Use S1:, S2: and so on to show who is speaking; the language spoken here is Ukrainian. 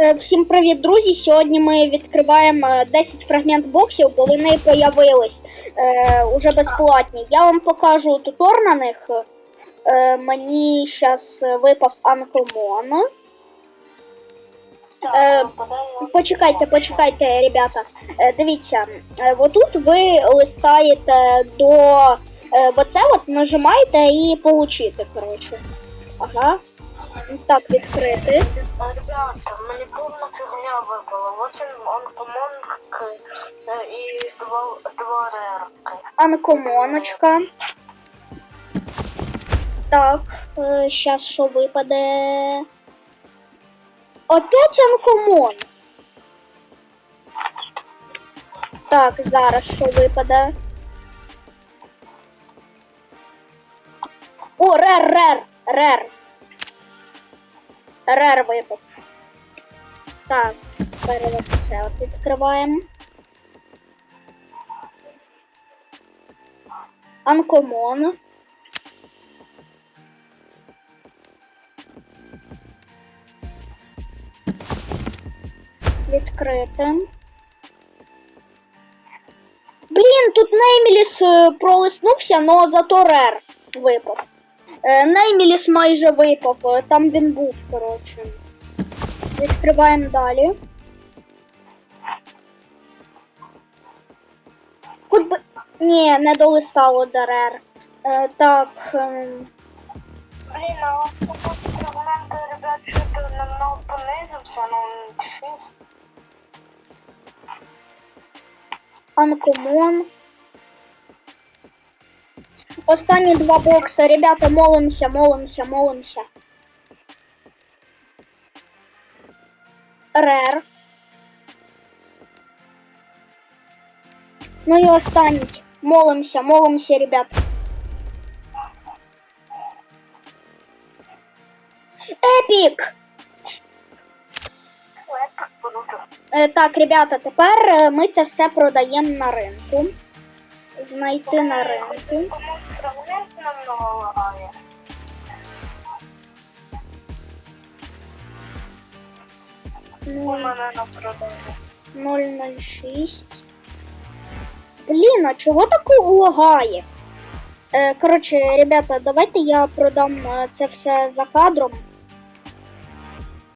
S1: Е, Всім привіт, друзі! Сьогодні ми відкриваємо е, 10 фрагмент боксів, бо вони появились е, уже безплатні. Я вам покажу тутор на них. Е, мені зараз випав Анкомон. Е, Почекайте, почекайте, ребята. Е, Дивіться, е, отут ви листаєте до е, оце от нажимаєте і получите, коротше. Ага. Так, відкрити.
S2: Ребята, мені повна фігня випала. К- е, і два, рерки.
S1: Анкомоночка. Так, зараз що випаде? Опять анкомон. Так, зараз що випаде? О, рер, рер, рер. Випав. Так, тепер це відкриваємо. Анкомон. Відкрити. Блін, тут Нейміліс е, пролиснувся, но зато рер випав. Е, Нейміліс майже випав, там він був, коротше. Відкриваємо далі. Хоч би... Ні, не долистало до рер. Е, так. ем,
S2: Блін, а фрагменти, ребят, що-то намного понизився, ну, щось.
S1: Анкомон. Останні два бокси. Ребята, молимося, молимося, молимося. Рер. Ну і останній. Молимося, молимося, ребят. Епік!
S2: Ой, так круто.
S1: Е, так, ребята, тепер е, ми це все продаємо на ринку. Знайти на ринку.
S2: У
S1: Ну,
S2: мене на продажу.
S1: 006. Блін, а чого так лагає? Е, коротше, ребята, давайте я продам е, це все за кадром.